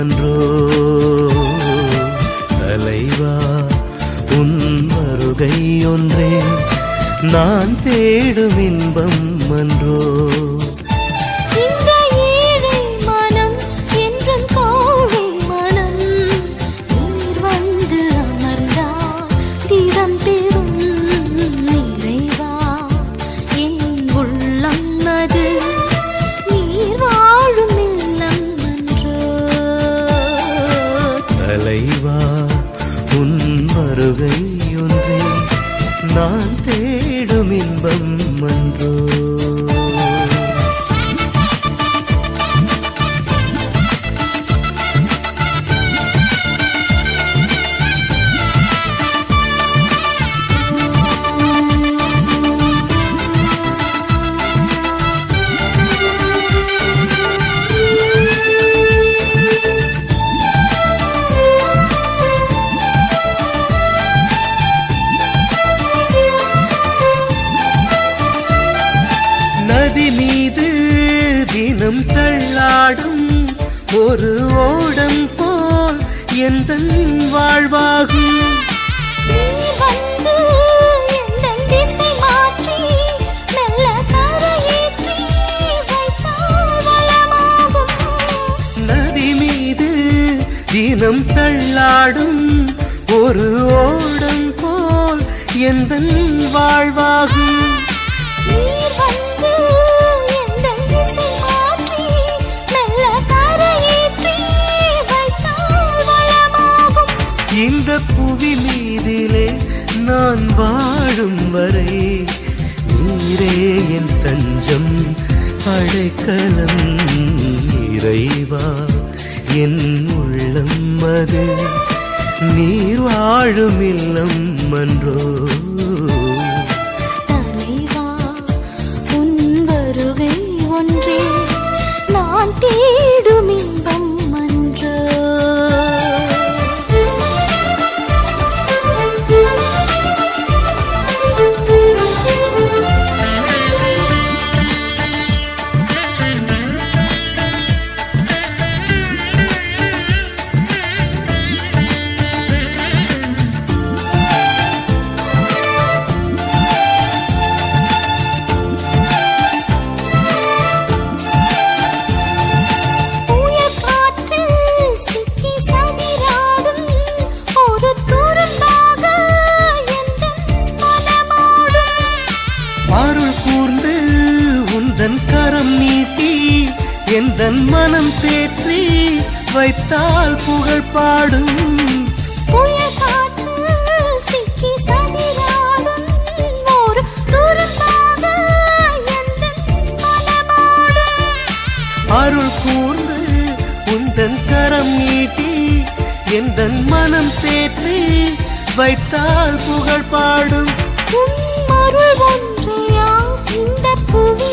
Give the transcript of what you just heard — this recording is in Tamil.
வேண்டுமன்றோ தலைவா உன் வருகை ஒன்றே. நான் தேடும் இன்பம் அன்றோ. மன்றோ தள்ளாடும் ஒரு ஓடம் போல் எந்த வாழ்வாகும். நதி மீது தினம் தள்ளாடும் ஒரு ஓடம் போல் எந்த வாழ்வாகும். அடைக்கலம் இறைவா என் உள்ளம் அது. நீர் வாழும் இல்லம் அன்றோ? தலைவா உன் வருகை ஒன்றே. நான் தேடும் எந்தன் மனம் தேற்றி வைத்தால் புகழ் பாடும். அருள் கூர்ந்து உந்தன் கரம் நீட்டி எந்தன் மனம் தேற்றி வைத்தால் புகழ் பாடும். அருள் ஒன்றையா? இந்த புவி